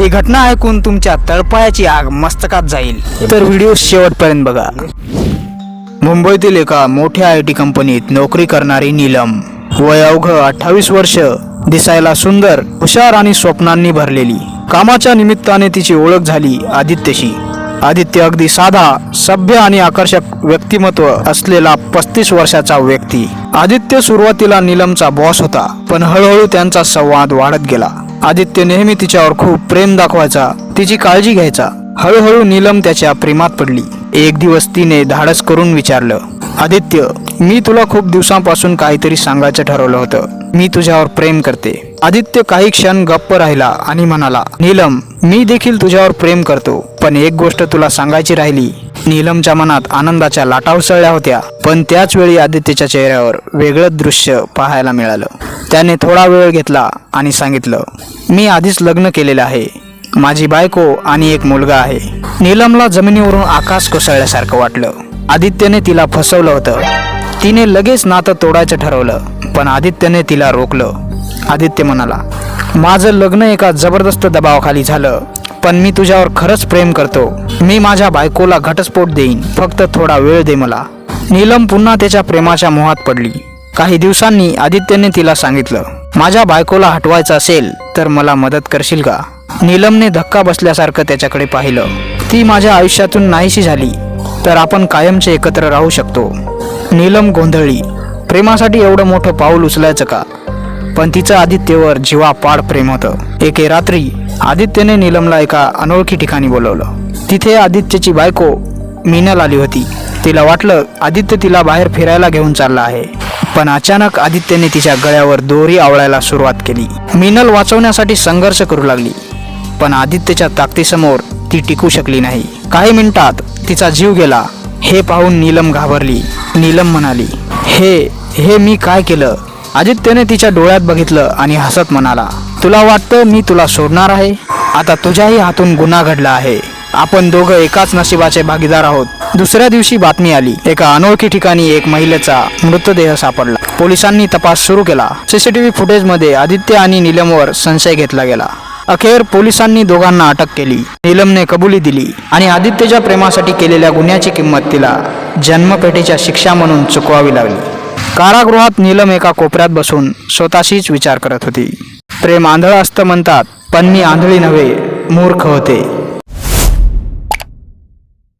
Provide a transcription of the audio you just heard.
ही घटना ऐकून तुमच्या तळपायाची आग मस्तकात जाईल. तर व्हिडिओ शेवटपर्यंत बघा. मुंबईतील एका मोठ्या आय टी कंपनीत नोकरी करणारी नीलम. वय अवघ अठ्ठावीस वर्ष. दिसायला सुंदर हुशार आणि स्वप्नांनी भरलेली. कामाच्या निमित्ताने तिची ओळख झाली आदित्यशी. आदित्य अगदी साधा सभ्य आणि आकर्षक व्यक्तिमत्व असलेला पस्तीस वर्षाचा व्यक्ती. आदित्य सुरुवातीला नीलमचा बॉस होता पण हळूहळू त्यांचा संवाद वाढत गेला. आदित्य नेहमी तिच्यावर खूप प्रेम दाखवायचा तिची काळजी घ्यायचा. हळूहळू नीलम त्याच्या प्रेमात पडली. एक दिवस तिने धाडस करून विचारलं आदित्य मी तुला खूप दिवसांपासून काहीतरी सांगायचं ठरवलं होतं. मी तुझ्यावर प्रेम करते. आदित्य काही क्षण गप्प राहिला आणि म्हणाला नीलम मी देखील तुझ्यावर प्रेम करतो पण एक गोष्ट तुला सांगायची राहिली. नीलमच्या मनात आनंदाच्या लाटा उसळल्या होत्या पण त्याच वेळी आदित्यच्या चेहऱ्यावर वेगळं दृश्य पाहायला मिळालं. त्याने थोडा वेळ घेतला आणि सांगितलं मी आधीच लग्न केलेलं आहे. माझी बायको आणि एक मुलगा आहे. नीलमला जमिनीवरून आकाश कोसळल्यासारखं वाटलं. आदित्यने तिला फसवलं होतं. तिने लगेच नातं तोडायचं ठरवलं पण आदित्यने तिला रोखलं. आदित्य म्हणाला माझं लग्न एका जबरदस्त दबावाखाली झालं. पण मी तुझ्यावर खरंच प्रेम करतो. मी माझ्या बायकोला घटस्फोट देईन. फक्त थोडा वेळ दे मला. नीलम पुन्हा त्याच्या प्रेमाच्या मोहात पडली. काही दिवसांनी आदित्यने तिला सांगितलं माझ्या बायकोला हटवायचं असेल तर मला मदत करशील का? नीलमने धक्का बसल्यासारखं त्याच्याकडे पाहिलं. ती माझ्या आयुष्यातून नाहीशी झाली तर आपण कायमचे एकत्र राहू शकतो. नीलम गोंधळली. प्रेमासाठी एवढं मोठं पाऊल उचलायचं का? पण तिचं आदित्यवर जीवापाड प्रेम होतं. एके रात्री आदित्यने नीलमला एका अनोळखी ठिकाणी बोलवलं. तिथे आदित्यची बायको मीनल आली होती. तिला वाटलं आदित्य तिला बाहेर फिरायला घेऊन चालला आहे. पण अचानक आदित्यने तिच्या गळ्यावर दोरी आवळायला सुरुवात केली. मीनल वाचवण्यासाठी संघर्ष करू लागली. पण आदित्यच्या ताकदीसमोर ती टिकू शकली नाही. काही मिनिटात तिचा जीव गेला. हे पाहून नीलम घाबरली. नीलम म्हणाली हे हे मी काय केलं? आदित्यने तिच्या डोळ्यात बघितलं आणि हसत म्हणाला तुला वाटतं मी तुला सोडणार आहे? आता तुझ्याही हातून गुन्हा घडला आहे. आपण दोघं एकाच नशिबाचे भागीदार आहोत. दुसऱ्या दिवशी बातमी आली. एका अनोळखी ठिकाणी एक महिलेचा मृतदेह सापडला. पोलिसांनी तपास सुरू केला. सीसीटीव्ही फुटेजमध्ये आदित्य आणि नीलमवर संशय घेतला गेला. अखेर पोलिसांनी दोघांना अटक केली. नीलमने कबुली दिली आणि आदित्यच्या प्रेमासाठी केलेल्या गुन्ह्याची किंमत तिला जन्मपेठेच्या शिक्षा म्हणून चुकवावी लागली. कारागृहात नीलम एका कोपऱ्यात बसून स्वतःशीच विचार करत होती. प्रेम आंधळ असतं म्हणतात पण मी आंधळी नव्हे मूर्ख होते.